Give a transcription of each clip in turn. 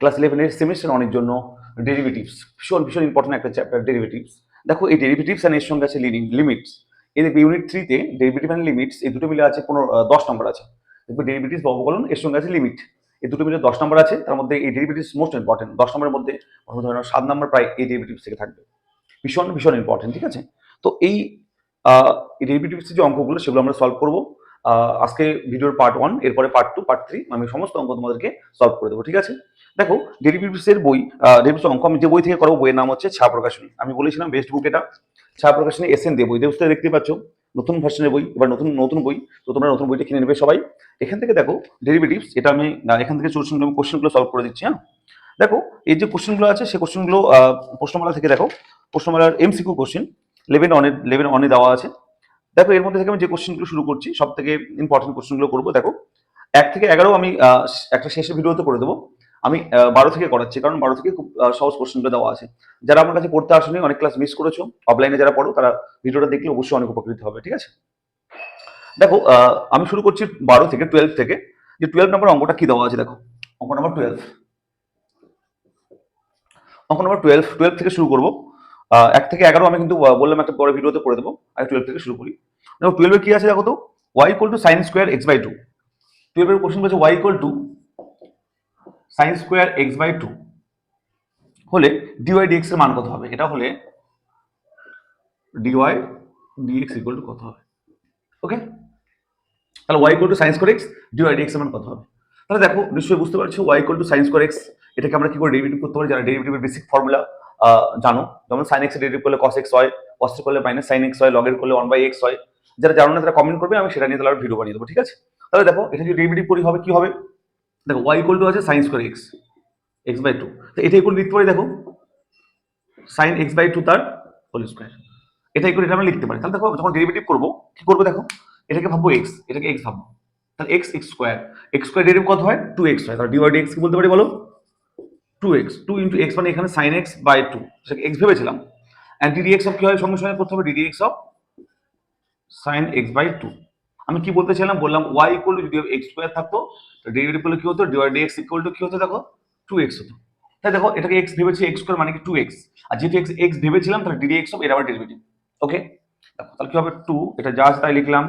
Class ইলেভেনের semester অনেক জন্য ডেরিভেটিভস ভীষণ ভীষণ ইম্পর্টেন্ট একটা চ্যাপ্টার ডেরিভেটিভস দেখো, এই ডেরিভেটিভস অ্যান্ড এর সঙ্গে আছে লিমিটস এই দেখবে ইউনিট থ্রিতে ডেরিভেটিভ অ্যান্ড লিমিটস এই দুটো মিলে আছে কোনো দশ নম্বর আছে। দেখবে ডেরিভেটিভস বা অবকলন, এর সঙ্গে আছে লিমিট এই দুটো মিলে দশ নম্বর আছে, তার মধ্যে এই ডেরিভেটিভস মোস্ট ইম্পর্টেন্ট দশ নম্বরের মধ্যে প্রথম ধরে সাত নম্বর প্রায় এই ডেরিভেটিভস থেকে থাকবে। ভীষণ ভীষণ ইম্পর্টেন্ট ঠিক আছে? তো এই ডেরিভেটিভস যে অঙ্কগুলো, সেগুলো আমরা সলভ করব। আজকে ভিডিওর পার্ট ওয়ান এরপরে পার্ট টু পার্ট থ্রি আমি সমস্ত অঙ্ক তোমাদেরকে সলভ করে দেবো, ঠিক আছে? দেখো ডেরিভেটিভস এর বই ডেরিভেটিভস অঙ্ক, আমি যে বই থেকে করব, বইয়ের নাম হচ্ছে ছা প্রকাশনী আমি বলেছিলাম বেস্ট বুক এটা। ছা প্রকাশনী এস এন দে বই দেবস্থ দেখতে পাচ্ছ। নতুন ভার্সনের বই, এবার নতুন নতুন বই। তো তোমরা নতুন বইটা কিনে নেবে সবাই। এখান থেকে দেখো ডেরিভেটিভস এটা আমি এখান থেকে চলছিল আমি কোশ্চেনগুলো সলভ করে দিচ্ছি হ্যাঁ? দেখো, এই যে কোশ্চেনগুলো আছে সেই কোশ্চেনগুলো প্রশ্নমালা থেকে দেখো। প্রশ্নমালার এমসিকিউ কোশ্চেন লেভেন অনে লেভেন অনে দেওয়া আছে। দেখো, এর মধ্যে থেকে আমি যে কোশ্চেনগুলো শুরু করছি সব থেকে ইম্পর্টেন্ট কোশ্চেনগুলো করব। দেখো, এক থেকে এগারো আমি একটা শেষের ভিডিওতে করে দেবো। আমি বারো থেকে করাচ্ছি, কারণ বারো থেকে খুব সহজ কোশ্চেনগুলো দেওয়া আছে। যারা আমার কাছে পড়তে আসেনি, অনেক ক্লাস মিস করেছ অফলাইনে যারা পড়ো, তারা ভিডিওটা দেখলে অবশ্যই অনেক উপকৃত হবে, ঠিক আছে? দেখো আমি শুরু করছি বারো থেকে টুয়েলভ থেকে। যে টুয়েলভ নম্বর অঙ্কটা কি দেওয়া আছে, দেখো। অঙ্ক নম্বর টুয়েলভ অঙ্ক নম্বর টুয়েলভ টুয়েলভ থেকে শুরু করব। এক থেকে এগারো আমি কিন্তু বললাম একটা পরে ভিডিওতে করে দেবো। আমি টুয়েলভ থেকে শুরু করি। দেখো টুয়েলভে কি আছে দেখো তো? Y equal to sine square x by two টুয়েলভের কোশ্চেন বলছে y equal to sine square x by two হলে ডিওয়াই ডিএক্স এর মান কত হবে? এটা হলে ডিওয়াই ডিএক্স ইকুয়াল টু কত হবে? ওকে তাহলে y equal to sine square x dy dx এর মান কত হবে? তাহলে দেখো, নিশ্চয়ই বুঝতে পারছ y equal to sine square x এটাকে আমরা কি করে ডেরিভেটিভ করতে পারি? যারা ডেরিভেটিভের বেসিক ফর্মুলা জানো, যেমন সাইন এক্স ডেরিভেটিভ করলে কস এক্স হয় কস করলে মাইনাস সাইন এক্স হয় লগের করলে ওয়ান বাই এক্স হয় যারা জানো না তারা কমেন্ট করবে, আমি সেটা নিয়ে তাহলে ভিডিও বানিয়ে দেবো, ঠিক আছে? তাহলে দেখো, এটা যদি ডেরিভেটিভ করি, হবে কি হবে? দেখো ওয়াই ইকুয়াল টু আছে sine square x x by two তো এটা ইকুয়াল লিখতে পারি, দেখো। সাইন এক্স বাই টু তার হোল স্কোয়ার এটা ইকুয়াল এটা আমরা লিখতে পারি। তাহলে দেখো, যখন ডেরিভেটিভ করব, কি করব দেখো? এটাকে ভাববো এক্স এটাকে এক্স ভাববো। তাহলে x x square x square derive কত হয়? টু এক্স হয়। তাহলে ডিওয়াই এক্স কি বলতে পারি বলো? Two x two into x মানে এখানে সাইন এক্স বাই টু সেটাকে এক্স ভেবেছিলাম। And d d x of কি হয়? সঙ্গে সঙ্গে করতে হবে d d x of sine x by two আমি কি বলতে চাইলাম? বললাম ওয়াই ইকুয়াল টু যদি এক্স স্কোয়ার থাকতো ডেরিভেটিভ করলে কি হতো? Dy d x equal to কি হতো দেখো? টু এক্স হতো। তাই দেখো, এটাকে এক্স ভেবেছি এক্স স্কোয়ার মানে কি টু এক্স আর যেহেতু এক্স এক্স ভেবেছিলাম, তাহলে ডিডি এক্স অফ এর আবার ডেরিভেটিভ ওকে দেখো, তাহলে কি হবে? টু এটা যা আছে তাই লিখলাম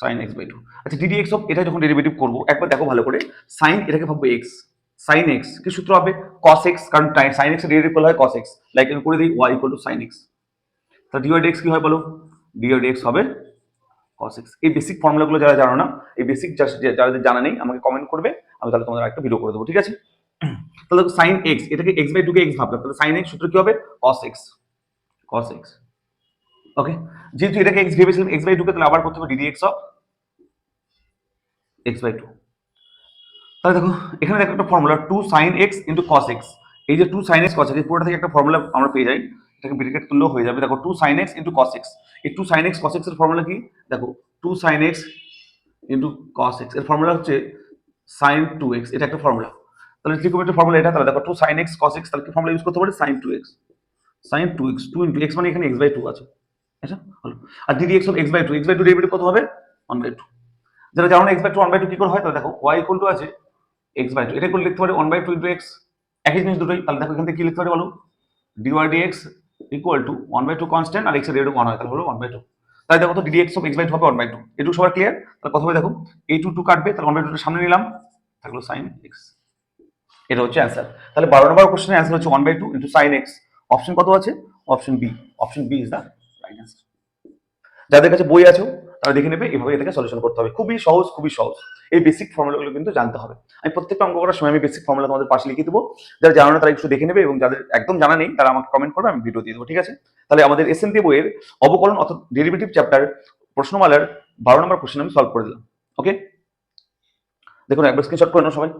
সাইন এক্স বাই টু আচ্ছা ডিডি এক্স অফ এটা যখন ডেরিভেটিভ করব, একবার দেখো ভালো করে সাইন এটাকে ভাববো এক্স সাইন এক্স কি সূত্র হবে? কস এক্স কারণ সাইন এক্স ডেরিভেটিভ করলে হয় কস এক্স লাইক আমি করে দিই y equal to sine x তাহলে ডিওয়াই এক্স কি হয় বলো? ডিওয়াই এক্স হবে cos x এই বেসিক ফর্মুলাগুলো যারা জানো না, এই বেসিক যাদের জানা নেই, আমাকে কমেন্ট করবে, আমি তাহলে তোমাদের একটা ভিডিও করে দেবো, ঠিক আছে? তাহলে সাইন এক্স এটাকে এক্স বাই টুকে এক্স ভাবলাম, তাহলে সাইন এক্স সূত্র কি হবে? cos x cos x ওকে যেহেতু এটাকে এক্স ভেবেছিলাম এক্স বাই টুকে তাহলে আবার করতে হবে d d x of x by two তাহলে দেখো, এখানে দেখো একটা formula two sine x into cos x এই যে two sine x cos x পুরোটা থেকে একটা ফর্মুলা আমরা পেয়ে যাই। এটাকে ব্রেকেট তুললেও হয়ে যাবে। দেখো two sine x into cos x এই টু সাইন এক্স কস এক্সের ফর্মুলা কি? দেখো two sine x into cos এক্সের ফর্মুলা হচ্ছে সাইন টু এক্স এটা একটা ফর্মুলা তাহলে ত্রিকোণমিতির ফর্মুলা এটা। তাহলে দেখো two sine x cos x তাহলে কি ফর্মুলা ইউজ করতে পারি? Sine two x sine two x two into x মানে এখানে এক্স বাই টু আছে। আচ্ছা হলো। আর d d x of x by two x by two derivative কত হবে? ওয়ান বাই টু যারা জানো x by two one by two কি করে হয়? তাহলে দেখো ওয়াই ইকুয়াল টু আছে এক্স বাই টু এটা করে লিখতে পারি? One by two into x একই জিনিস দুটোই। তাহলে দেখো এখান থেকে কি লিখতে পারি বলো? Dy d x equal to one by two constant আর এক্সের রেট ওয়ান হয়, তাহলে হলো ওয়ান বাই টু তাহলে দেখো তো d d x of x by two হবে ওয়ান বাই টু এটুকু সবার ক্লিয়ার তাহলে কথা হবে দেখো এই টু টু কাটবে, তাহলে ওয়ান বাই টুটা সামনে নিলাম, থাকল সাইন এক্স এটা হচ্ছে অ্যান্সার তাহলে বারো নম্বর কোশ্চেনের অ্যান্সার হচ্ছে one by two into sine x option কত আছে? Option B option B is the right answer যাদের কাছে বই আছে তারা দেখে নেবে এভাবে এটাকে সলিউশন করতে হবে। খুবই সহজ খুবই সহজ। এই বেসিক ফর্মুলাগুলো কিন্তু জানতে হবে। আমি প্রত্যেকটা অঙ্ক করার সময় আমি বেসিক ফর্মুলা তোমাদের পাশে লিখে দেবো। যারা জানো না, তারা একটু দেখে নেবে এবং যাদের একদম জানা নেই, তারা আমাকে কমেন্ট করবে, আমি ভিডিও দিয়ে দেবো, ঠিক আছে? তাহলে আমাদের এস এন বইয়ের অবকরণ অর্থাৎ ডেরিভেটিভ চ্যাপ্টার প্রশ্নমালার বারো নম্বর কোশ্চেন আমি সলভ করে দিলাম। ওকে দেখুন, একবার স্ক্রিনশট করে নাও সবাই।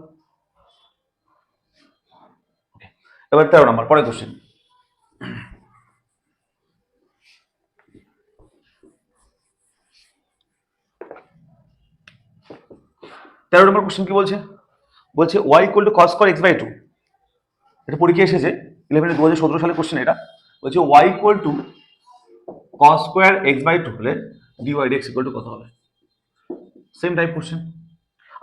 এবার তেরো নম্বর, পরের কোশ্চেন তেরো নম্বর কোশ্চেন কি বলছে? বলছে y equal to cos square x by two এটা পরীক্ষা এসেছে ইলেভেন দু হাজার সতেরো সালের কোশ্চেন এটা। বলছে y equal to cos square x by two হলে d dy x equal to কত হবে? সেম টাইপ কোশ্চেন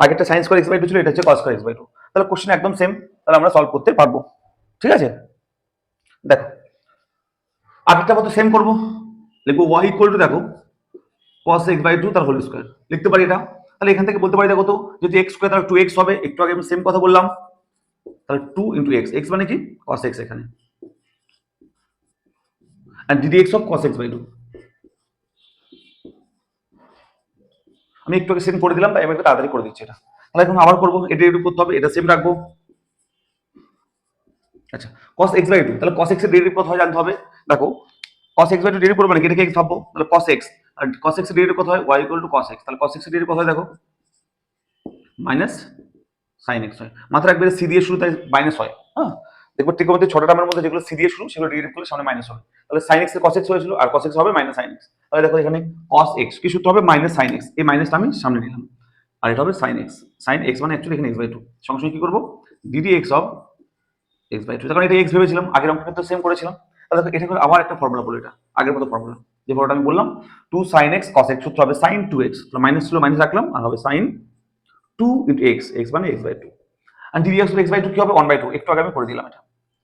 আগেরটা sines square x by two ছিল, এটা হচ্ছে cos square x by two তাহলে কোশ্চেন একদম সেম তাহলে আমরা সলভ করতে পারব। ঠিক আছে? দেখো, আগেরটা মতো সেম করব। লিখব ওয়াই ইকুয়াল টু দেখো, cos এক্স বাই টু তার হোল স্কোয়ার লিখতে পারি এটা? তাহলে এখান থেকে বলতে পারি, দেখো তো, যদি এক্স স্কোয়ার তাহলে টু এক্স হবে, একটু আগে আমি সেম কথা বললাম। তাহলে টু ইন্টু এক্স এক্স মানে কি? কস এক্স এখানে। And x of cos x by 2 আমি একটু আগে সেম করে দিলাম, তাই তাড়াতাড়ি করে দিচ্ছি এটা। তাহলে এখন আবার করব, এটা একটু করতে হবে, এটা সেম রাখব। আচ্ছা কস এক্স by 2 তাহলে কস এর ডেরিভেটিভ কত হয় জানতে হবে? দেখো cos x by 2 ডেরিভেটিভ করবে না এটাকে ভাববো, তাহলে cos x, আর cos x এর কত হয়? y to cos x, তাহলে cos x ডেরিভেটিভ কত হয় দেখো? মাইনাস sin x হয়। মাত্র একবারে c দিয়ে শুরু, তাই মাইনাস হয় হ্যাঁ? দেখব ত্রিকোণমিতির ছোট টার্মের মধ্যে যেগুলো সি দিয়ে শুরু, সেগুলো ডেরিভেটিভ করলে সামনে মাইনাস হবে। তাহলে sin x এর cos x হয়েছিল, আর cos x হবে মাইনাস sin x তাহলে দেখো এখানে cos x, কি সূত্র হবে? মাইনাস sin x এই মাইনাসটা আমি সামনে নিলাম। আর এটা হবে sin x sin x মানে অ্যাকচুয়ালি এখানে x বাই টু সঙ্গে সঙ্গে কি করব? D d x of x by two কারণ এটা এক্স ভেবেছিলাম, আগের অঙ্কটা তো সেম করেছিলাম। তাহলে এটা করে আবার একটা ফর্মুলা বলো, এটা আগের মতো ফর্মুলা যে ফর্মুলাটা আমি বললাম two sine x cos x সূত্র হবে সাইন টু এক্স মাইনাস ছিল মাইনাস রাখলাম, আর হবে sine two into x x মানে x by two R d d x x by two কি হবে? ওয়ান বাই টু একটু আগে আমি করে দিলাম এটা।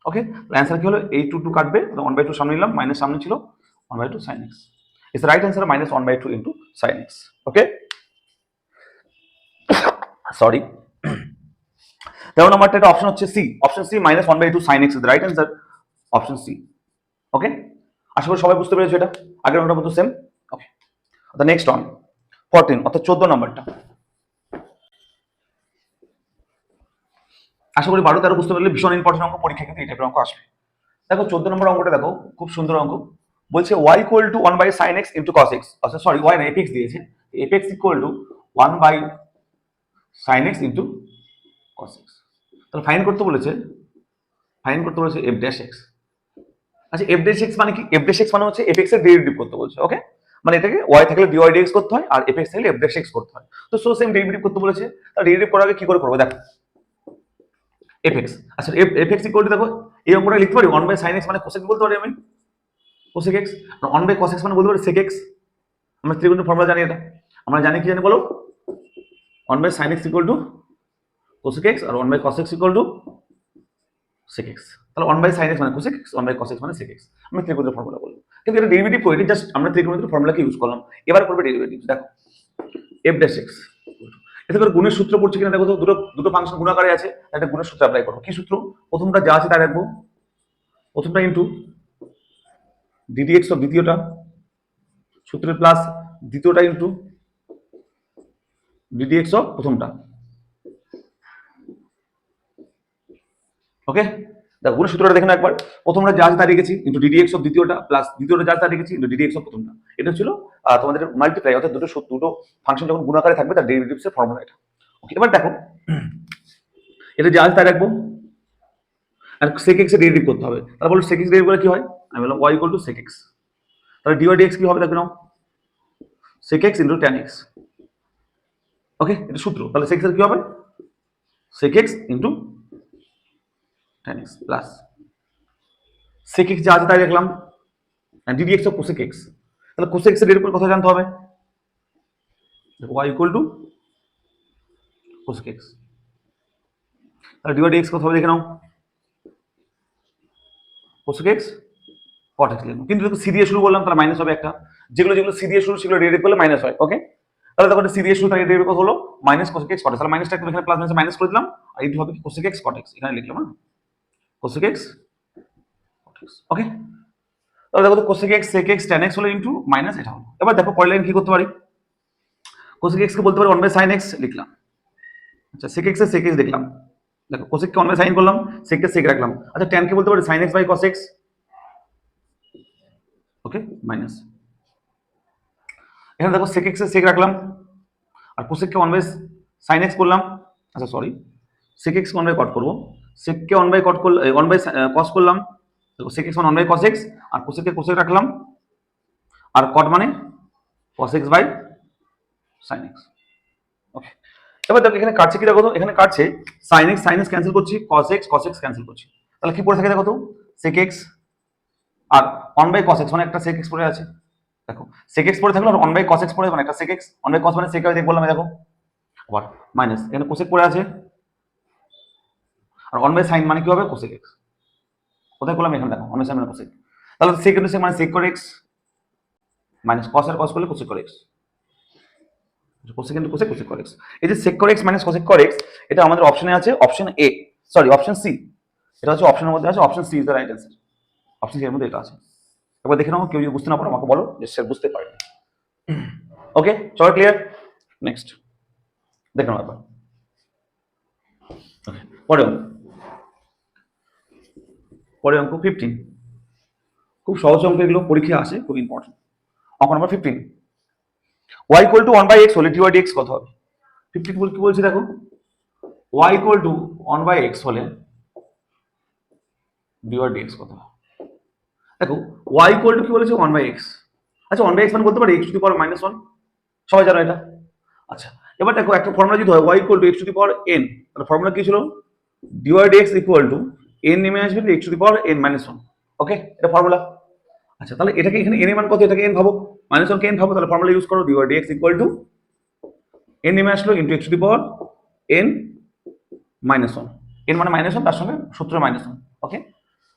ওকে অ্যান্সার কি হলো? এই টু টু কাটবে ওয়ান বাই টু সামনে নিলাম মাইনাস সামনে ছিল one by two sine x is right answer minus one by two into sine x okay sorry তেরো নম্বরটা একটা অপশন হচ্ছে C option C minus one by two sine x is right answer option C okay আশা করি সবাই বুঝতে পেরেছ এটা? আগের নম্বরটা মতো same okay the next one fourteen অর্থাৎ চোদ্দ নম্বরটা। আশা করি বারো, তেরো বুঝতে পারলে ভীষণ ইম্পর্টেন্ট অঙ্ক পরীক্ষা কিন্তু এই টাইপের অঙ্ক আসবে। দেখো, চোদ্দ নম্বর অঙ্কটা দেখো, খুব সুন্দর অঙ্ক। বলছে y equal to one by sine x into cos x আচ্ছা সরি ওয়াই না এফএক্স দিয়েছে। F x equal to one by sine x into cos x তাহলে ফাইন করতে বলেছে ফাইন করতে বলেছে এফ ড্যাশ এক্স আচ্ছা এফ ড্যাশ এক্স মানে কি? এফ ড্যাশ এক্স মানে হচ্ছে এফ এক্সের ডেরিভেটিভ করতে বলছে ওকে মানে এটাকে ওয়াই থাকলে ডিওয়াই ডিএক্স করতে হয় আর এফ এক্স থাকলে এফ ড্যাশ এক্স করতে হয়। তো সো সেম ডেরিভেটিভ করতে বলেছে। তার ডেরিভেটিভ করার আগে কি করে করব? দেখো এফ এক্স আচ্ছা এফ এফ এক্স ইকুয়াল দেখো, এই অঙ্কটা লিখতে পারি? ওয়ান বাই সাইন এক্স মানে কোসেক বলতে পারি আমি? Cosec x one by cos x মানে বলতে পারি সেক এক্স আমরা ত্রিকোণের ফর্মুলা জানি এটা। আমরা জানি কি জানি বলো? One by sine x equal to cosec x R one by cos x equal to sec x তাহলে ওয়ান বাই সাইন এক্স মানে cosec one by cos x মানে সেক এক্স আমি ত্রিকোণের ফর্মুলা বলব। কিন্তু এটা ডেরিভেটিভ করি জাস্ট আমরা ত্রিকোণের ফর্মুলাকে use করলাম। এবার করবে ডেরিভেটিভ দেখো এফ ড্যাশ এক্স এতে করে গুণের সূত্র পড়ছে কিনা দেখো দুটো দুটো ফাংশন গুণাকারে আছে, একটা গুণের সূত্র অ্যাপ্লাই করব। কি সূত্র? প্রথমটা যা আছে তা রাখব প্রথমটা ইন্টু ডিডি এক্স দ্বিতীয়টা, সূত্রের প্লাস দ্বিতীয়টা ইন্টু ডিডি এক্স প্রথমটা। ওকে দেখো গুণের সূত্রটা দেখেন একবার। প্রথমটা যা তা রেখেছি ইন্টু ডিডি এক্স দ্বিতীয়টা প্লাস দ্বিতীয়টা যা তা রেখেছি ইন্টু ডিডি এক্স প্রথমটা। এটা ছিল তোমাদের মাল্টিপ্লাই অর্থাৎ দুটো দুটো ফাংশন যখন গুণাকারে থাকবে, তার ডেরিভেটিভস এর ফর্মুলা এটা। ওকে এবার দেখো, এটা যা তা রাখব। আর সেক এক্স ডেরিভেটিভ করতে হবে। তাহলে বলো সেক এক্স ডেরিভেটিভ করলে কি হয়? আমি বললাম y equal to sec x তাহলে ডিওয়াই ডিএক্স কি হবে? দেখো নাও। Sec x into tan x okay এটা সূত্র। তাহলে সেক এর কি হবে? Sec x into tan x plus sec x যা আছে তাই রাখলাম d d x of cosec x তাহলে কোসেক এক্সের ডেরিভেটিভ কথা জানতে হবে? Y equal to cosec x তাহলে ডিওয়াই ডিএক্স কথা হবে দেখে নাও। কোসেক এক্স কট এক্স লিখব কিন্তু দেখো সি দিয়ে শুরু করলাম, তাহলে মাইনাস হবে একটা। যেগুলো যেগুলো সি দিয়ে শুরু, সেগুলো ডেরিভেটিভ করলে মাইনাস হয় ওকে তাহলে দেখো সি দিয়ে শুরু, তাহলে ডেরিভেটিভ কত হলো? মাইনাস কোসেক এক্স কট তাহলে মাইনাসটা এখানে প্লাস মাইনাস মাইনাস করে দিলাম। আর এইটু হবে কোসেক এক্স কট এক্স এখানে লিখলাম হ্যাঁ? কোসেক এক্স ওকে তাহলে দেখো তো cosec x sec x tan x হলো ইন্টু মাইনাস এটা হলো। এবার দেখো পরের লাইন কি করতে পারি? কোসেক এক্স কে বলতে পারি ওয়ান বাই সাইন এক্স লিখলাম। আচ্ছা সেক এক্সের সেক এক্স দেখলাম। দেখো কোসেক কে ওয়ান বাই সাইন করলাম সেক কে সেক রাখলাম। আচ্ছা টেন কে বলতে পারি sine x by cos x okay minus এখানে দেখো সেক এক্সের সেক রাখলাম, আর কোসেক কে ওয়ান বাই সাইন এক্স করলাম। আচ্ছা sorry sec x one by cot করব। সেক কে ওয়ান বাই কট করলাম ওয়ান বাই কস করলাম sec x one by cos x R cosec কে কোসেক রাখলাম, আর কট মানে cos x by sine x okay এবার দেখো এখানে কাটছে কি দেখো তো, এখানে কাটছে sine x sine x cancel করছি cos x cos x cancel করছি। তাহলে কি পড়ে থাকে দেখো তো সেক এক্স আর ওয়ান বাই কস এক্স মানে একটা সেক এক্স পড়ে আছে, দেখো। সেক এক্স পড়ে থাকল আর ওয়ান বাই কস এক্স পড়ে মানে একটা sec x one by cos মানে সেক বললাম দেখো। আবার মাইনাস এখানে কোসেক পড়ে আছে আর ওয়ান বাই সাইন মানে কি হবে? কোসেক এক্স কোথায় করলাম? এখানে দেখো ওয়ান বাই সাইন মানে কোসেক তাহলে সেক ইন্টু সেক মানে সেক করে এক্স মাইনাস কস আর কস করলে কোসেক করে x cosec into cosec cosec করে এক্স এই যে সেক করে এক্স মাইনাস কোসেক করে এক্স এটা আমাদের অপশনে আছে option A sorry option C এটা হচ্ছে অপশনের মধ্যে আছে option C is the right answer option C এর মধ্যে এটা আছে। এবার দেখে নাও কেউ যদি বুঝতে না পারো আমাকে বলো যে স্যার বুঝতে পারে ওকে সবাই ক্লিয়ার নেক্সট দেখে নাও এবার Okay, পরে অঙ্ক পরে অঙ্ক ফিফটিন খুব সহজ অঙ্ক এগুলো পরীক্ষা আসে, খুব ইম্পর্টেন্ট অঙ্ক number fifteen y equal to one by x হলে ডিওয়াই ডিএক্স কত হবে? ফিফটিন কি বলছে দেখো? Y equal to one by x হলে ডিওয়াই ডিএক্স কত দেখো ওয়াই ইকুয়াল টু কি বলেছে? ওয়ান বাই এক্স আচ্ছা ওয়ান বাই এক্স মানে বলতে পারি x to the power minus one সবাই জানো এটা? আচ্ছা এবার দেখো, একটা ফর্মুলা যদি হয় y equal to x to the power n তাহলে ফর্মুলা কি ছিল? D y d x equal to n নেমে আসবে x to the power n minus one okay এটা ফর্মুলা আচ্ছা তাহলে এটাকে এখানে এন এর মান কত? এটাকে এন ভাবো। মাইনাস ওয়ান কে এন ভাবো, তাহলে ফর্মুলা ইউজ করো d y d x equal to n নেমে আসলো into x to the power n minus one n মানে মাইনাস ওয়ান তার সঙ্গে সূত্র মাইনাস ওয়ান ওকে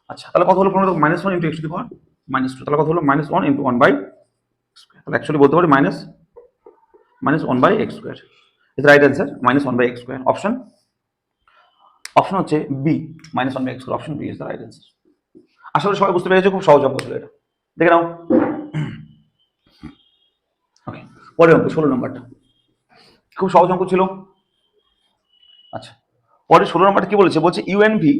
আচ্ছা তাহলে কত হলো formula minus one into x to the power minus two তাহলে কত হলো? Minus one into one by তাহলে অ্যাকচুয়ালি বলতে পারি minus minus one by x square is right answer minus one by x square option option হচ্ছে B minus one by option B is the right করি সবাই বুঝতে পেরেছে, খুব সহজ অঙ্ক ছিল এটা। দেখে নাও। ওকে পরের অঙ্ক, ষোলো নম্বরটা। খুব সহজ অঙ্ক ছিল। আচ্ছা পরে ষোলো নম্বরটা কি বলেছে? বলছে ইউএনভি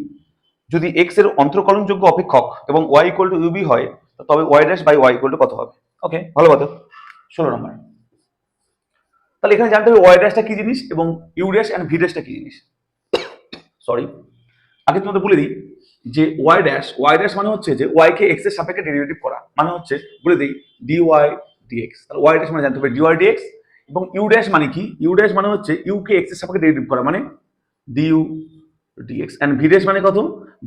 যদি এক্সের অন্তর্কলনযোগ্য অপেক্ষক এবং ওয়াই ইকুয়াল টু ইউবি হয় তবে y dash by y equal to কত হবে? ওকে ভালো কথা। ষোলো নম্বর। তাহলে এখানে জানতে হবে ওয়াই ড্যাশটা কি জিনিস এবং ইউ ড্যাশ অ্যান্ড ভি ড্যাশটা কি জিনিস? সরি আগে তোমাদের বলে দিই যে ওয়াই ড্যাশ ওয়াই ড্যাশ মানে হচ্ছে যে ওয়াই কে এক্সের সাপেক্ষে ডেরিভেটিভ করা। মানে হচ্ছে বলে দিই ডি ওয়াই ডিএক্স তাহলে ওয়াই ড্যাশ মানে জানতে হবে ডি ওয়াই ডিএক্স এবং ইউ ড্যাশ মানে কি? ইউ ড্যাশ মানে হচ্ছে ইউ কে এক্সের সাপেক্ষে ডেরিভেটিভ করা মানে d u d x and v dash মানে কত?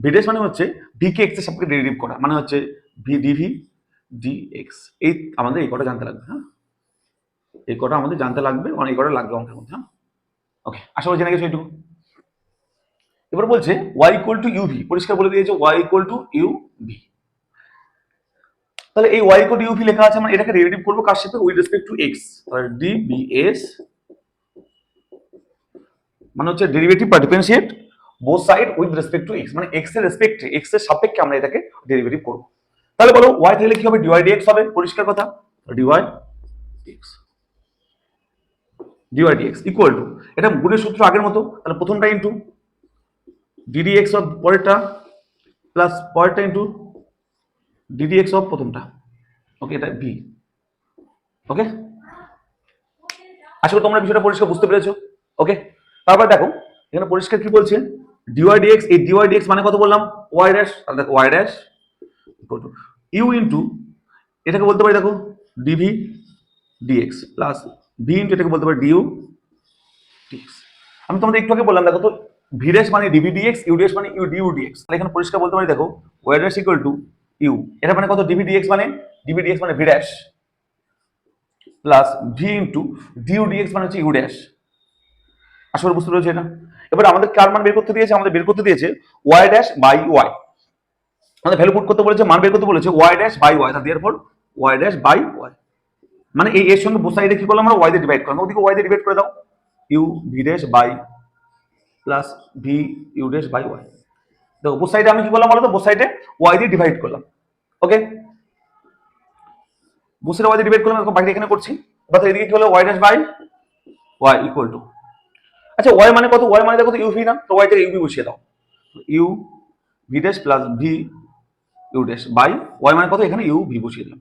ভি ড্যাশ মানে হচ্ছে ভি কে এক্সের সাপেক্ষে ডেরিভেটিভ করা। মানে হচ্ছে ভি ডিভি ডিএক্স এই আমাদের এই কটা জানতে লাগবে হ্যাঁ? এই কটা আমাদের জানতে লাগবে। অনেক কটা লাগবে অঙ্কের মধ্যে হ্যাঁ? ওকে আশা করি জেনে গেছো এইটুকু। এবার বলছে ওয়াই ইকুয়াল টু ইউভি পরিষ্কার বলে দিয়েছে y equal to u v তাহলে এই ওয়াই ইকুয়াল ইউভি লেখা আছে মানে এটাকে ডেরিভেটিভ করব কার সাথে? উইথ রেসপেক্ট টু এক্স তাহলে ডি বি এস মানে হচ্ছে ডেরিভেটিভ বা differentiate both side with respect to x মানে এক্সের রেসপেক্টে এক্সের সাপেক্ষে আমরা এটাকে ডেরিভেটিভ করব। তাহলে বলো ওয়াই তাহলে কি হবে? ডিওয়াই ডিএক্স হবে, পরিষ্কার কথা। D y d x d y d x equal to এটা গুণের সূত্র আগের মতো, তাহলে প্রথমটা into d d x of পরেরটা প্লাস পরেরটা into d d x of প্রথমটা। ওকে এটা ভি ওকে করি তোমরা বিষয়টা পরিষ্কার বুঝতে পেরেছ। ওকে তারপর দেখো, এখানে পরিষ্কার কি বলছে? ডিওয়াই ডিএক্স এই ডিওয়াই ডিএক্স মানে কত বললাম? ওয়াই ড্যাশ তাহলে দেখো ওয়াই ড্যাশ ইউ ইন্টু এটাকে বলতে পারি দেখো d v d x plus v into এটাকে বলতে পারি ডিউ ডিএক্স আমি তোমাদের একটু আগে বললাম, দেখো তো ভিডেস মানে ডিভিডিএক্স ইউডিএস মানে ইউ ডিউ ডিএক্স তাহলে এখানে পরিষ্কার বলতে পারি, দেখো y dash equal to u এটা মানে কত? ডিভিডিএক্স মানে ডিভিডিএক্স মানে v dash plus v into d u d x মানে হচ্ছে ইউ ড্যাশ করি বুঝতে পেরেছি এটা। এবার আমাদের কার মান বের করতে দিয়েছে? আমাদের বের করতে দিয়েছে ওয়াই ড্যাশ বাই ওয়াই আমাদের ভ্যালু পুট করতে বলেছে, মান বের করতে বলেছে ওয়াই ড্যাশ বাই ওয়াই দেওয়ার পর ওয়াই ড্যাশ বাই ওয়াই মানে এই, এর সঙ্গে বোসাইডে কি করলাম আমরা? ওয়াই দিয়ে ডিভাইড করলাম। ওদিকে ওয়াই দিয়ে ডিভাইড করে দাও। U v dash by plus v u dash by y দেখো বোথ সাইডে আমি কি করলাম বলো তো বোথ সাইডে ওয়াই দিয়ে ডিভাইড করলাম। ওকে বোথ ওয়াই দিয়ে ডিভাইড করলাম বাকি এখানে করছি। এবার এদিকে কি হলো? Y dash by y equal to আচ্ছা ওয়াই মানে কত? ওয়াই মানে দেখো তো ইউভি না? তো ওয়াই থেকে ইউভি বসিয়ে দাও। U v dash plus v u dash by y মানে কত? এখানে ইউ ভি বসিয়ে দিলাম।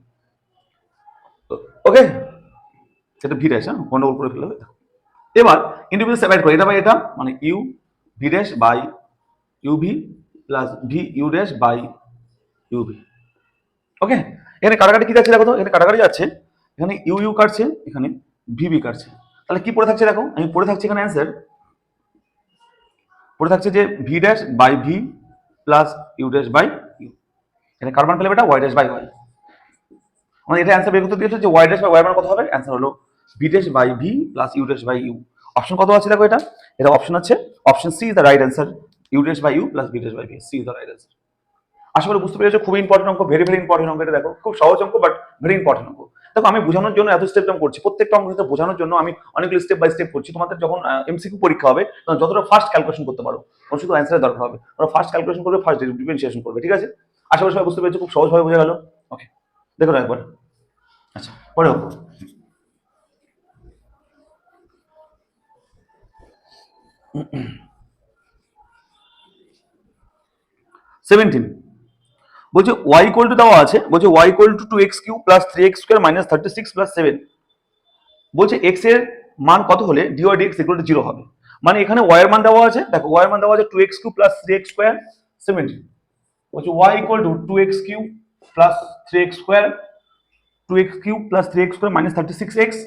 ওকে সেটা ভি ড্যাশ হ্যাঁ? গন্ডগোল করে ফেলবে এবার ইন্ডিভিজুয়াল সেপারেট করে এটা বাই এটা মানে u v dash by u v plus v u dash by u v okay এখানে কাটাকাটি কি যাচ্ছে দেখো তো? এখানে কাটাকাটি যাচ্ছে, এখানে ইউ ইউ কাটছে, এখানে ভি ভি কাটছে। তাহলে কি পড়ে থাকছে দেখো? আমি পড়ে থাকছি এখানে অ্যান্সার পড়ে থাকছে যে v dash by v plus u dash by u এখানে কার্বন পেলে এটা ওয়াই ড্যাশ বাই ওয়াই আমাদের এটা অ্যান্সার বের করতে দিয়েছে যে ওয়াই ড্যাশ বাই ওয়াই মান কত হবে? অ্যান্সার হলো v dash by v plus u dash by u. Option কত আছে দেখো এটা? এটা অপশন আছে। Option C is the right answer u dash by u plus v dash by v C is the right answer আশা করি বুঝতে পেরেছ খুব ইম্পর্টেন্ট অঙ্ক ভেরি ভেরি ইম্পর্টেন্ট অঙ্ক এটা দেখো। খুব সহজ অঙ্ক বাট ভেরি ইম্পর্টেন্ট অঙ্ক। দেখো, আমি বোঝানোর জন্য এত স্টেপ আমি করছি। প্রত্যেকটা অঙ্ক সাথে বোঝানোর জন্য আমি অনেকগুলো স্টেপ বাই স্টেপ করছি। তোমাদের যখন এমসিকিউ পরীক্ষা হবে, তখন যতটা ফার্স্ট ক্যালকুলেশন করতে পারো, তখন শুধু অ্যান্সারের দরকার হবে। ওরা ফার্স্ট ক্যালকুলেশন করবে ফার্স্ট ডিফারেন্সিয়েশন করবে, ঠিক আছে? আশা করি সবাই বুঝতে পেরেছ, খুব সহজভাবে বোঝা গেল। ওকে দেখো একবার। আচ্ছা পরে সেভেন্টিন বলছে ওয়াই ইকুয়াল টু দেওয়া আছে, বলছে y equal to two x cube plus three x square minus thirty six plus seven বলছে এক্সের মান কত হলে d y d x equal to zero হবে? মানে এখানে ওয়াই এর মান দেওয়া আছে, দেখো ওয়াই এর মান দেওয়া আছে two x cube plus three x square seventeen বলছে y equal to two x cube plus three x square two x cube plus three x square minus thirty six x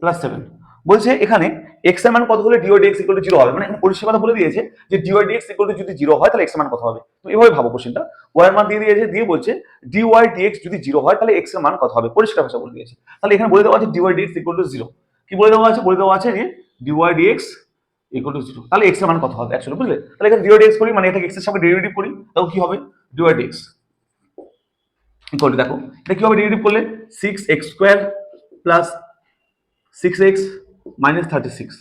plus seven বলছে এখানে এক্সের মান কত হলে d y d x equal to zero হবে? মানে পরিষেবাটা বলে দিয়েছে যে d y d x equal to যদি জিরো হয়, তাহলে এক্সের মান কত হবে? তো এভাবে ভাবো কোশ্চেনটা ওয়াই এর মান দিয়ে দিয়েছে, দিয়ে বলছে ডিওয়াই ডিএক্স যদি জিরো হয়, তাহলে এক্সের মান কত হবে? পরিষ্কার ভাষা বলে দিয়েছে। তাহলে এখানে বলে দেওয়া আছে d y d x equal to zero কি বলে দেওয়া আছে? বলে দেওয়া আছে যে d y d x equal to zero তাহলে এক্সের মান কত হবে অ্যাকচুয়ালি বুঝলে? তাহলে এখানে ডিওয়াই ডিএক্স করি মানে এটাকে এক্সের সাথে ডেরিভেটিভ করি, তাহলে কি হবে? ডিওয়াই ডিএক্স ইকুয়াল টু দেখো, এটা কি হবে ডেরিভেটিভ করলে? Six x square plus six x minus thirty six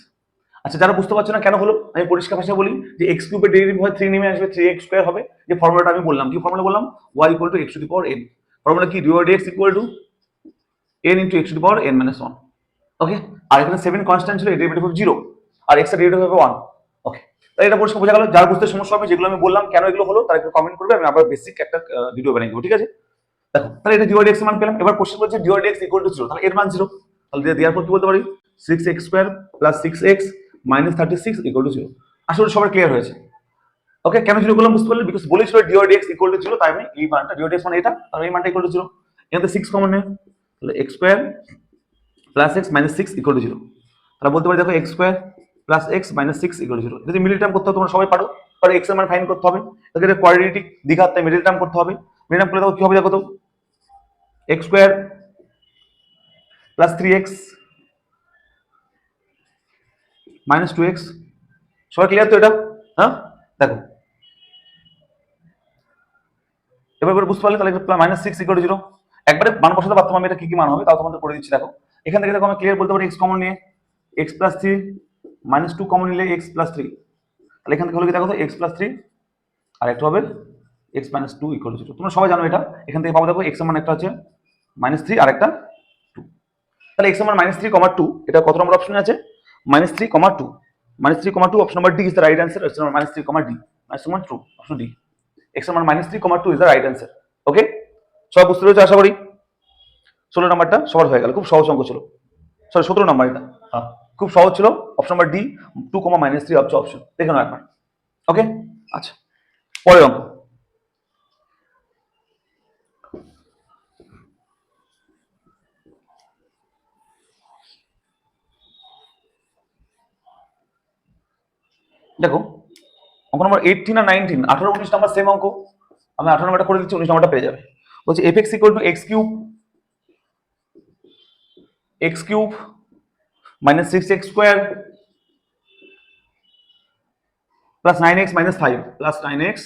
আচ্ছা যারা বুঝতে পারছ না কেন হলো, আমি পরিষ্কার ভাষায় বলি যে এক্স কিউবের ডেরিভেটিভ হয় থ্রি নেমে আসবে থ্রি এক্স স্কোয়ার হবে। যে ফর্মুলাটা আমি বললাম, কি ফর্মুলা বললাম? Y equal to x to the power n formula কি? D y x equal to n into x to the power n minus one okay আর এখানে সেভেন কনস্ট্যান্ট ছিল ডেরিভেটিভ হবে জিরো আর এক্সের ডেরিভেটিভ হবে ওয়ান ওকে তাই এটা পরিষ্কার বোঝা গেল। যার বুঝতে সমস্যা হবে, যেগুলো আমি বললাম, কেন এগুলো হলো, তারা একটু কমেন্ট করবে, আমি আবার বেসিক একটা ভিডিও বানিয়ে দেবো, ঠিক আছে? দেখো, তাহলে এটা ডিওয়াই এক্স মান পেলাম। এবার কোশ্চেন বলছে d y x equal to zero তাহলে এর মান জিরো তাহলে দেওয়ার পর কি বলতে পারি? Six x square plus six x minus thirty six equal to zero আসলে সবার ক্লিয়ার হয়েছে। ওকে কেন জিরো করলাম বুঝতে পারলে? বিকজ বলেছিল d y x equal to zero তাই আমি এই মানটা এক্স মানে এটা তাহলে এই মানটা ইকুয়াল টু জিরো এখানে সিক্স কমন নেই। তাহলে x square plus x minus six equal to zero তাহলে বলতে পারি, দেখো x square plus x minus six equal to zero যদি মিডিল টার্ম করতে হবে তোমরা সবাই পারো। পরে এক্সের মান ফাইন করতে হবে। তাহলে কোয়াড্রেটিক দীঘার তাই মিডিল টার্ম করতে হবে। মিডিল টার্ম করলে দেখো কি হবে, দেখো তো। X square plus three x minus two x সবাই ক্লিয়ার তো এটা? হ্যাঁ? দেখো। এবার এবার বুঝতে পারলে তাহলে মাইনাস সিক্স ইকুয়াল জিরো একবারে মান বসাতে পারতাম আমি এটা কি কি মান হবে? তাও তোমাদের করে দিচ্ছি, দেখো। এখান থেকে দেখো আমি ক্লিয়ার বলতে পারি এক্স কমন নিয়ে। X plus three minus two common নিলে এক্স প্লাস থ্রি তাহলে এখান থেকে হলো কি দেখো তো? এক্স প্লাস থ্রি আর একটা হবে X minus two equal zero তোমরা সবাই জানো এটা? এখান থেকে পাবো দেখো এক্স মান একটা হচ্ছে মাইনাস থ্রি আর একটা টু তাহলে এক্স মান মাইনাস থ্রি কমা টু এটা কত নম্বর অপশনে আছে? Minus three comma two minus three comma two option number D is the right answer option number minus three comma D minus comma true option D x number minus three comma two is the right answer okay সবাই বুঝতে পেরেছ আশা করি? ষোলো নাম্বারটা সবার হয়ে গেল। খুব সহজ অঙ্ক ছিল। সরি সতেরো নাম্বার এটা। হ্যাঁ। খুব সহজ ছিল। Option number D two comma minus three option option দেখে নাও একবার। ওকে আচ্ছা। পরের অঙ্ক। দেখো, অঙ্ক নম্বর এইটিন আর নাইনটিন আঠারো, উনিশ নাম্বার সেম অঙ্ক। আমি আঠারো নাম্বারটা করে দিচ্ছি, উনিশ নম্বরটা পেয়ে যাবে। বলছি f x equal to x cube x cube minus six x square plus nine x minus five plus nine x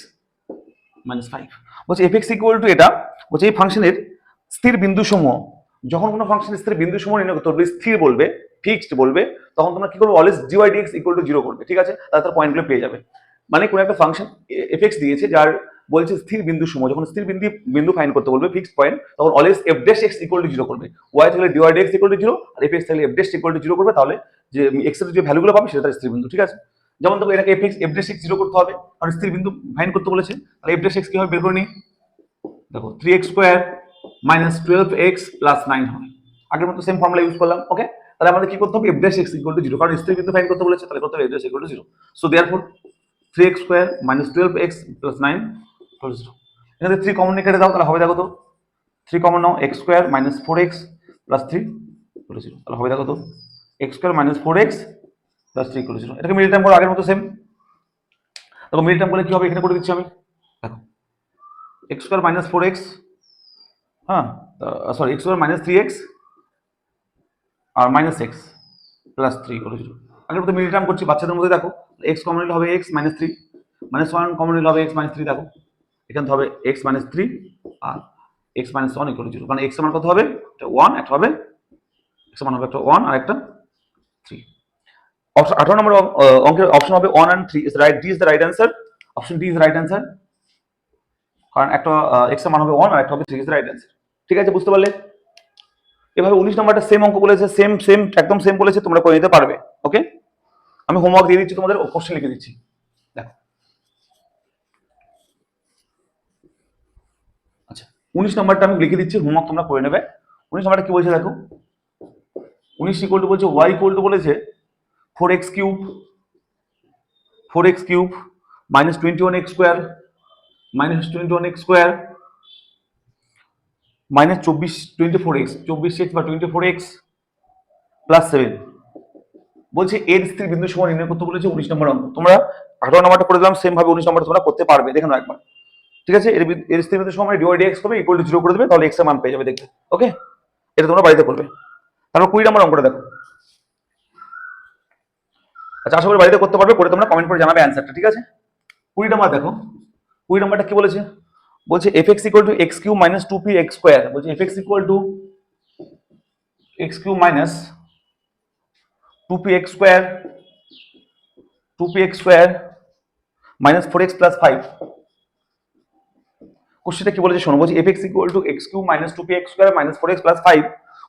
minus five বলছি এফ এক্স ইকুয়াল টু এটা, বলছে এই ফাংশনের স্থির বিন্দু সমূহ যখন কোনো ফাংশনের স্থির বিন্দু সমূহ নির্ণয় করতে স্থির বলবে ফিক্সড বলবে, তখন তোমরা কি করবে? Always d y d x equal to zero করবে, ঠিক আছে? তাহলে তার পয়েন্টগুলো পেয়ে যাবে। মানে কোনো একটা ফাংশন এফ এক্স দিয়েছে, যার বলছে স্থির বিন্দু সময়। যখন স্থির বিন্দু বিন্দু ফাইন করতে বলবে ফিক্সড পয়েন্ট তখন always f dash x equal to zero করবে। ওয়াই থাকলে d y x equal to zero আর এফ এক্স থাকলে f dash equal to zero করবে, তাহলে যে এক্সের যে ভ্যালুগুলো পাবে, সেটা তার স্থির বিন্দু, ঠিক আছে? যেমন দেখো এটাকে f x f dash x zero করতে হবে, কারণ স্থির বিন্দু ফাইন করতে বলেছে, তাহলে এফ ডেস এক্স কি হবে? বের করে নিই। দেখো three x square minus twelve x plus nine হবে। আগের মতো সেম ফর্মুলা ইউজ করলাম ওকে তাহলে আমাদের কি করতে হবে? F x equal to zero কারণ স্থির বিন্দু ফাইন করতে বলেছে, তাহলে করতে হবে f dash equal to zero so therefore three x square minus twelve x plus nine equal zero এখানে থ্রি কমন কেটে দাও, তাহলে হবে দেখো তো। থ্রি কমন নাও x square minus four x plus three equal zero তাহলে হবে দেখো তো x square minus four x plus three equal zero এটাকে মিডিল টার্ম করো আগের মতো সেম দেখো মিডিল টার্ম করলে কি হবে? এখানে করে দিচ্ছি আমি। দেখো x square minus four x হ্যাঁ sorry x square minus three x আর মাইনাস এক্স প্লাস থ্রি করে জিরো আগের মতো মিডিল টার্ম করছি, বাচ্চাদের মধ্যে দেখো এক্স কমন হবে x minus three minus one common নিলে হবে এক্স মাইনাস থ্রি দেখো। এখানে হবে এক্স মাইনাস থ্রি আর x minus one equal zero কারণ এক্স মান কত হবে? একটা ওয়ান একটা হবে এক্স মান হবে একটা ওয়ান আর একটা থ্রি অপশন আঠারো নম্বর অঙ্কের অপশন হবে one and three is right D is the right answer option D is right answer কারণ একটা এক্স মান হবে ওয়ান আর একটা হবে থ্রি ইজ রাইট অ্যান্সার ঠিক আছে, বুঝতে পারলে? এভাবে উনিশ নম্বরটা সেম অঙ্ক বলেছে সেম সেম একদম সেম বলেছে, তোমরা করে নিতে পারবে ওকে আমি হোমওয়ার্ক দিয়ে দিচ্ছি, তোমাদের কোশ্চেন লিখে দিচ্ছি। দেখো। আচ্ছা উনিশ নম্বরটা আমি লিখে দিচ্ছি হোমওয়ার্ক তোমরা করে নেবে। উনিশ নম্বরটা কি বলছে দেখো? উনিশ ইকুয়াল টু বলছে ওয়াই ইকুয়াল টু বলেছে four x cube four x cube minus twenty one x square minus twenty one x square minus চব্বিশ টোয়েন্টি ফোর এক্স চব্বিশ এক্স বা twenty four x plus seven বলছে এর স্থির বিন্দু সমান নির্ণয় করতে বলেছে উনিশ নম্বর অঙ্ক। তোমরা আঠারো নম্বরটা করে দিলাম সেম ভাবে উনিশ নম্বর তোমরা করতে পারবে। দেখে নাও একবার। ঠিক আছে? এর এর স্থির বিন্দু সমান ডিওয়াইড এক্স করবে ইকুয়াল টু জিরো করে দেবে, তাহলে এক্সের মান পেয়ে যাবে দেখবে। ওকে? এটা তোমরা বাড়িতে করবে। তারপর কুড়ি নম্বর অঙ্কটা দেখো। আচ্ছা আশা করি বাড়িতে করতে পারবে, করে তোমরা কমেন্ট করে জানাবে অ্যান্সারটা ঠিক আছে? কুড়ি নম্বর দেখো। কুড়ি নম্বরটা কি বলেছে? বলছে F X equal to X cube minus two P X square বলছে F X equal to X cube minus two P X square two P X square minus four X plus five কোশ্চেনটা কি বলেছে শোনো? বলছে F X equal to X cube minus two P X square minus four X plus five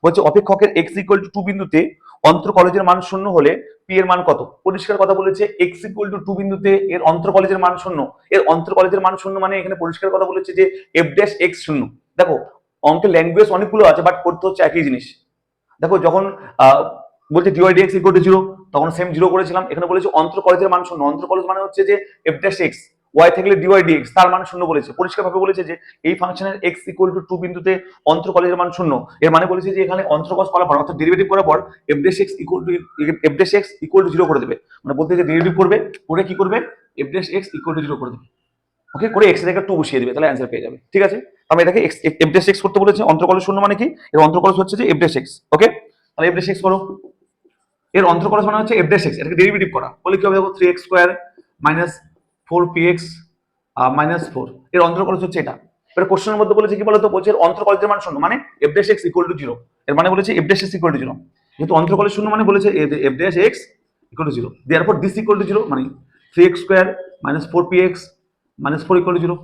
বলছে অপেক্ষকের x equal to two বিন্দুতে অন্তর কলেজের মান শূন্য হলে পি এর মান কত? পরিষ্কার কথা বলেছে এক্স ইকুয়াল টু টু বিন্দুতে এর অন্তর কলেজের মান শূন্য। এর অন্তর কলেজের মান শূন্য মানে এখানে পরিষ্কার কথা বলেছে যে এফ ড্যাশ এক্স শূন্য। দেখো, অঙ্কের ল্যাঙ্গুয়েজ অনেকগুলো আছে বাট করতে হচ্ছে একই জিনিস। দেখো, যখন বলছে d y d x equal to zero তখন সেম জিরো করেছিলাম। এখানে বলেছে অন্তর কলেজের মান শূন্য। অন্তর কলেজ মানে হচ্ছে যে এফ ড্যাশ এক্স ওয়াই থাকলে ডিওয়াই ডিএক্স তার মান শূন্য বলেছে। পরিষ্কারভাবে বলেছে যে, এই ফাংশনের এক্স ইকুয়াল টু টু বিন্দুতে অন্তর কলেজের মান শূন্য। এর মানে বলেছে যে, এখানে অন্তর্কস করার পর অর্থাৎ ডেরিভেটিভ করার পর f dash x equal to f dash x equal to zero করে দেবে। মানে বলতে যে ডেরিভেটিভ করবে, করে কি করবে? F dash x equal to zero করে দেবে। ওকে করে এক্সের টু বসিয়ে দেবে, তাহলে অ্যান্সার পেয়ে যাবে। ঠিক আছে? আমি এটাকে এফ ড্যাশ এক্স করতে বলেছে। অন্তর্কলজ শূন্য মানে কি? এর অন্তর্কলস হচ্ছে যে এফ ড্যাশ এক্স ওকে তাহলে এফ ড্যাশ এক্স করো এর অন্তর্কলস মানে হচ্ছে এফ ড্যাশ এক্স এটাকে ডেরিভেটিভ করা। বলে কি হবে three x square minus four p x minus four এর অন্তর্কলজ হচ্ছে এটা। এবার কোশ্চেনের মধ্যে বলেছে কি বলতো? বলছে অন্তর্কলজের মান শূন্য মানে f dash x equal to zero এর মানে বলেছে f dash x equal to zero যেহেতু অন্তর্কলজ শূন্য মানে বলেছে f dash x equal to zero দেওয়ার পর দিস ইকুয়াল টু জিরো মানে three x square minus four p x minus four equal to zero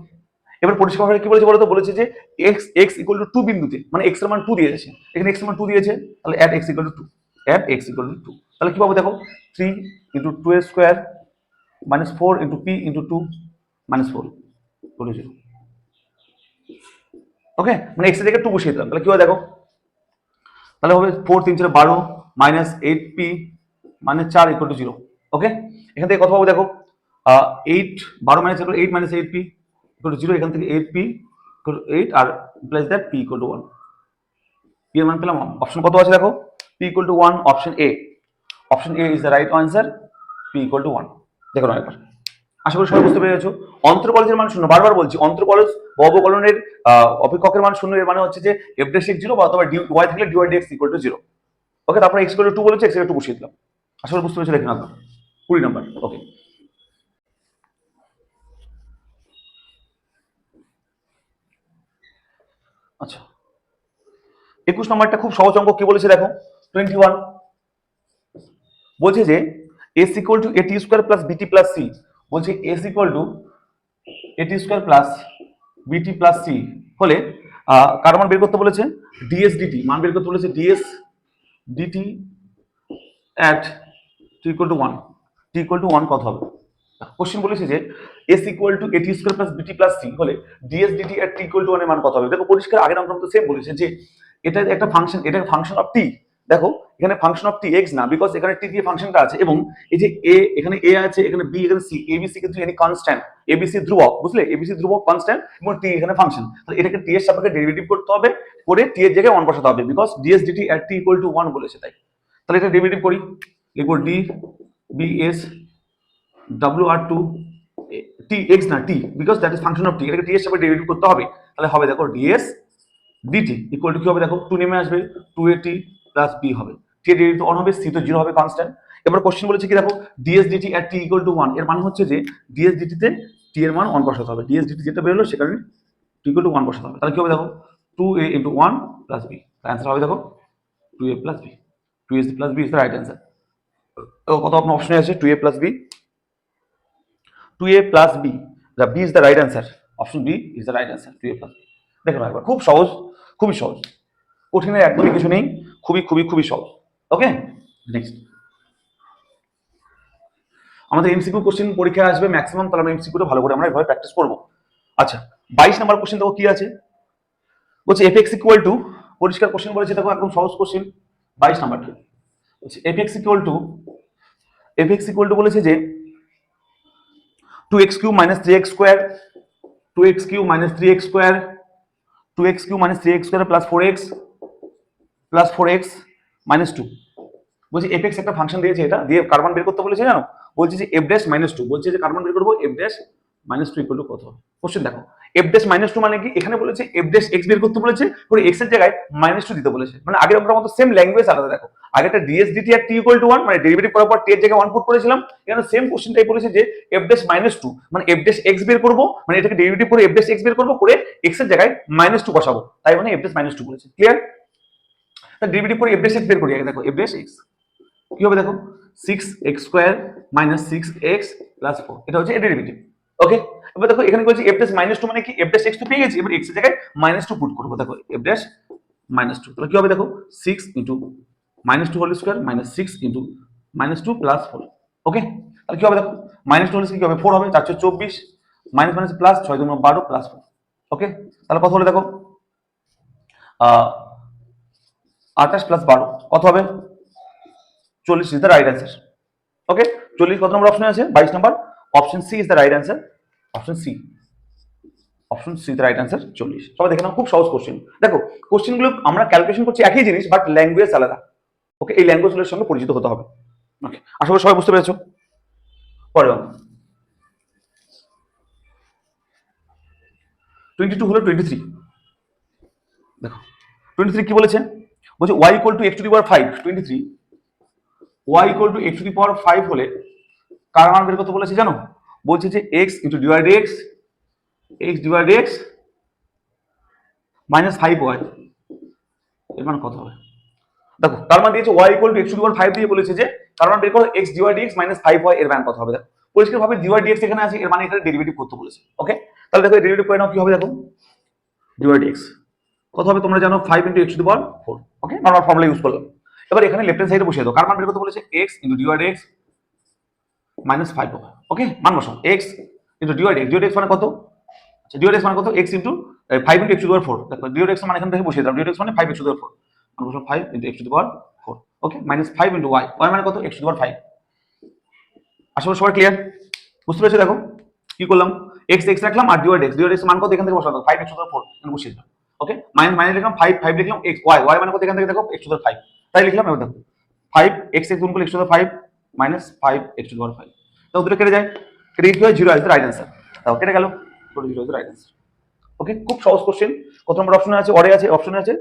এবার পরিষ্কারভাবে কি বলেছে বলতো? বলেছে যে x x equal to two বিন্দুতে মানে এক্সের মান টু দিয়েছে এখানে এক্সের মান টু দিয়েছে, তাহলে at x equal to two at x equal to two তাহলে কি পাবো দেখো? থ্রি ইন্টু টু এর square minus four into p into two minus four two zero okay মানে এক্স জায়গায় টু বসিয়ে দিলাম। তাহলে কি হবে দেখো? তাহলে হবে ফোর তিন চার বারো মাইনাস এইট পি মাইনাস চার ইকুয়াল টু জিরো ওকে এখান থেকে কত পাবো দেখো এইট বারো minus eight minus eight p equal to zero এখান থেকে eight p eight R plus that p equal to one p এর মান পেলাম অপশন কত আছে দেখো? P equal to one option A option A is the right answer p equal to one দেখো না একবার আশা করি সবাই বুঝতে পেরেছ। অন্তর কলেজের মান শূন্য। বারবার বলছি অন্তর কলেজ অবকলনের অপেক্ষকের মান শূন্য, এর মানে হচ্ছে যে এফ ডেস জিরো বা অথবা ডি ওয়াই থাকলে d y x equal to zero okay তারপরে এক্স টু বলেছে এক্স টু বসিয়ে দিলাম। আশা করি বুঝতে পেরেছ, দেখে না কুড়ি নাম্বার। ওকে আচ্ছা। একুশ নম্বরটা খুব সহজ অঙ্ক। কি বলেছে দেখো? টোয়েন্টি ওয়ান বলছে যে s equal to a t square plus b t plus c বলছে s equal to a t square plus b t plus c হলে কার মান বের করতে বলেছে? ডিএস ডিটি মান বের করতে বলেছে d s d t at t equal to one t equal to one কত হবে? কোশ্চেন বলেছে যে s equal to a t square plus b t plus c হলে d s d t at t equal to ওয়ানের মান কত হবে? দেখো, পরিষ্কার আগের অঙ্ক তো সেম বলেছে যে, এটা একটা ফাংশন এটা ফাংশন অফ টি দেখো, এখানে ফাংশন অফ টি এক্স না বিকজ এখানে টি দিয়ে ফাংশনটা আছে, এবং এই যে এ এখানে এ আছে, এখানে বি এখানে সি এ বি সি কিন্তু any constant a b c ধ্রুবক, বুঝলে? এবিসি ধ্রুবক কনস্ট্যান্ট এবং টি এখানে ফাংশন তাহলে এটাকে টি এর সাপেক্ষে ডেরিভেটিভ করতে হবে, করে টি এর জায়গায় ওয়ান বসাতে হবে because d s d t at t equal to one বলেছে তাই। তাহলে এটা ডেরিভেটিভ করি লিখব ডি বি এস ডাব্লিউ আর টু টি এক্স না t because that is function of t এটাকে টি এর সাথে ডেরিভেটিভ করতে হবে। তাহলে হবে, দেখো ডিএস ডিটি ইকুয়াল টু কি হবে, দেখো টু নেমে আসবে two a t plus b হবে। টি এর ডেরিভেটিভ অন হবে সি তো জিরো হবে কনস্ট্যান্ট এবার কোশ্চেন বলেছে কি, দেখো d s d t at t equal to ওয়ানের মানে হচ্ছে যে ডিএসডিটিতে টি এর মান ওয়ান বসাতে হবে। ডিএসডিটি যেটা বেরোলো, সেখানে টি ইকুয়াল টু ওয়ান বসাতে হবে। তাহলে কি হবে, দেখো two a into one plus b answer হবে, দেখো two a plus b two s plus b is the right answer কত আপনার অপশনে আছে two a plus b two a plus b the B is the right answer option B is the right answer two a plus b দেখুন একবার, খুব সহজ, খুবই সহজ। কঠিনের একদমই কিছু নেই। খুবই খুবই খুবই সহজ। ওকে নেক্সট আমাদের এমসিকিউ কোশ্চেন পরীক্ষায় আসবে ম্যাক্সিমাম তাহলে আমরা এমসিকিউটা ভালো করে আমরা এভাবে প্র্যাকটিস করব। আচ্ছা বাইশ নাম্বার কোশ্চেন দেখো কি আছে? বলছে এফ এক্স ইকুয়াল টু পরিষ্কার কোশ্চেন বলেছে, দেখো একদম সহজ কোশ্চেন বাইশ নাম্বারটা বলছে f x equal to f x equal to বলেছে যে two x cube minus three x square two x cube minus three x square two x cube minus three x square plus four x plus four x minus two বলছি f x একটা function দিয়েছে এটা, দিয়ে carbon বের করতে বলেছে জানো? বলছে যে এফ ড্যাশ মাইনাস টু বলছে যে কার্বন বের করব f dash minus two equal to কত? কোশ্চেন দেখো এফ ড্যাশ মাইনাস টু মানে কি? এখানে বলেছে এফ ড্যাশ এক্স বের করতে বলেছে করে এক্সের জায়গায় মাইনাস টু দিতে বলেছে। মানে আগের অঙ্কের মতো সেম ল্যাঙ্গুয়েজ আলাদা, দেখো। আগে একটা ডিএস ডিটি আর টি ইকুয়াল টু ওয়ান মানে ডেরিভেটিভ করার পর টি এর জায়গায় ওয়ান পুট করেছিলাম, এখানে সেম কোশ্চেনটাই বলেছে যে এফ ড্যাশ মাইনাস টু মানে এফ ড্যাশ এক্স বের করব মানে এটাকে ডেরিভেটিভ করে এফ ড্যাশ এক্স বের করব, করে এক্সের জায়গায় মাইনাস টু বসাবো। তাই মানে এফ ড্যাশ মাইনাস টু বলেছে। ক্লিয়ার ডেরিভেটিভ করে এফ এক্স বের করি। দেখো এফ এক্স কি হবে দেখো? Six x square minus six x plus four এটা হচ্ছে ডেরিভেটিভ ওকে এবার দেখো, এখানে বলছি এফ ড্যাশ মাইনাস টু মানে কি? এফ ড্যাশ এক্স তো পেয়ে গেছি। এবার এক্সের জায়গায় মাইনাস টু পুট করব। দেখো এফ ড্যাশ মাইনাস টু তাহলে কি হবে দেখো? Six into minus two whole square minus six into minus two plus four okay তাহলে কি হবে দেখো? মাইনাস টু হলে কি হবে? ফোর হবে, চারশো চব্বিশ। মাইনাস মাইনাস প্লাস ছয় দুগুণ বারো প্লাস ফোর ওকে তাহলে কত হলে দেখো? আঠাশ প্লাস বারো। কত হবে? চল্লিশ is the right answer okay চল্লিশ কত নম্বর অপশন আছে? বাইশ number. Option C is the right answer option C option C the right answer চল্লিশ। সবাই দেখে নাও, খুব সহজ কোশ্চেন দেখো কোশ্চেনগুলো আমরা ক্যালকুলেশন করছি একই জিনিস বাট ল্যাঙ্গুয়েজ আলাদা। ওকে এই ল্যাঙ্গুয়েজগুলোর সঙ্গে পরিচিত হতে হবে। ওকে আশা করি সবাই বুঝতে পেরেছ। পরে টোয়েন্টি টু হলো টোয়েন্টি থ্রি দেখো টোয়েন্টি থ্রি কি বলেছে বলছে y equal to x to the power five twenty three y equal to x to the power five হলে কার মান বের করতে বলেছে জানো? বলছে যে x into divide x x divide x minus five y এর মান কত হবে? দেখো, তার মান দিয়েছে y equal to x to power five দিয়ে বলেছে যে তার মান বের করো x divide x minus five y এর মান কত হবে? দেখো পরিষ্কার ভাবে ডিভাইড এক্স এখানে আছে, এর মানে এখানে ডেরিভেটিভ করতে বলেছে। ওকে তাহলে দেখো ডেরিভেটিভ করে নাও কি হবে দেখো? ডিভাইড এক্স কত হবে তোমরা জানো five into x to power four okay normal formula use করলাম। এবার এখানে লেফট হ্যান্ড সাইডে বসিয়ে দাও। কার মান বের করতে বলেছে? X into divide x minus five হবে ওকে মান বসাও। X into divide x divide x মানে কত? আচ্ছা ডিভাইড এক্স মানে কত? X into five into x to power four দেখো ডিভাইড এক্স মানে এখান থেকে বসিয়ে দাও। ডিভাইড এক্স মানে five x to power four মান বসাও five into x to power four okay minus five into y y মানে কত? এক্স টু পাওয়ার ফাইভ আশা করি সবাই ক্লিয়ার বুঝতে পেরেছ? দেখো, কি করলাম? এক্স এক্স রাখলাম আর ডিভাইড এক্স ডিভাইড এক্স মান কত? এখান থেকে বসালাম five x to the four বসিয়ে দিলাম। ওকে মাইনাস মাইনাস লিখলাম ফাইভ ফাইভ লিখলাম এক্স ওয়াই ওয়াই মানে কত? থেকে দেখো এক্স টু ফাইভ তাই লিখলাম এবার দেখো। ফাইভ এক্স এক্স গুণ করলে x to five minus five x to five তো ওদের কেটে যায়। কেটে কি হয় জিরো আসবে রাইট অ্যান্সার তাও কেটে গেল। Total zero right answer okay খুব সহজ কোশ্চেন কত নম্বর অপশনে আছে? অরে আছে অপশনে আছে।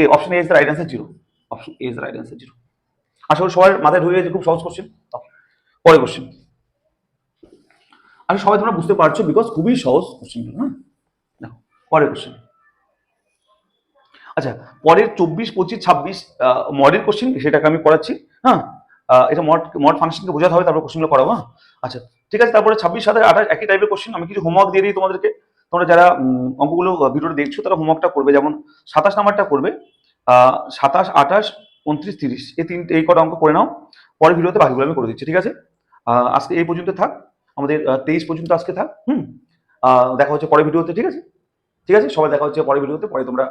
A option A is right answer zero option A is right answer zero আশা করি সবার মাথায় ঢুকে গেছে, খুব সহজ কোশ্চেন পরে কোশ্চেন আমি সবাই তোমরা বুঝতে পারছ বিকজ খুবই সহজ কোশ্চেনগুলো হ্যাঁ? দেখো, পরের কোশ্চেন আচ্ছা পরের চব্বিশ, পঁচিশ, ছাব্বিশ মডেল কোশ্চেন সেটাকে আমি করাচ্ছি হ্যাঁ? এটা মড মড ফাংশনকে বোঝাতে হবে, তারপর কোশ্চেনগুলো করাবো হ্যাঁ? আচ্ছা ঠিক আছে, তারপরে ছাব্বিশ সাথে আঠাশ, একই টাইপের কোশ্চেন আমি কিছু হোমওয়ার্ক দিয়ে দিই তোমাদেরকে। তোমরা যারা অঙ্কগুলো ভিডিওটা দেখছ, তারা হোমওয়ার্কটা করবে। যেমন সাতাশ নাম্বারটা করবে সাতাশ, আঠাশ, উনত্রিশ, তিরিশ। এই তিনটে, এই কটা অঙ্ক করে নাও, পরের ভিডিওতে বাকিগুলো আমি করে দিচ্ছি, ঠিক আছে? আজকে এই পর্যন্ত থাক। আমাদের তেইশ পর্যন্ত আজকে থাক, হুম? দেখা হচ্ছে পরের ভিডিওতে ঠিক আছে? ঠিক আছে? সবাই দেখা হচ্ছে পরের ভিডিওতে পরে তোমরা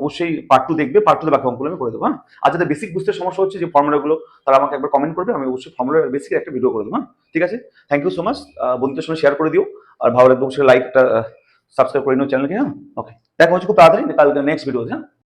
অবশ্যই পার্ট টু দেখবে পার্ট টু বাকি আমি করে দেবো হ্যাঁ? আর যাদের বেসিক বুঝতে সমস্যা হচ্ছে যে ফর্মুলাগুলো তারা আমাকে একবার কমেন্ট করবে, আমি অবশ্যই ফর্মুলার বেসিক একটা ভিডিও করে দেবো হ্যাঁ? ঠিক আছে? থ্যাংক ইউ সো মাচ বন্ধুদের সঙ্গে শেয়ার করে দিও, আর ভালো লাগবে অবশ্যই লাইকটা সাবস্ক্রাইব করে নিও চ্যানেলকে হ্যাঁ? ওকে দেখা হচ্ছে খুব তাড়াতাড়ি কালকে নেক্সট ভিডিও হ্যাঁ?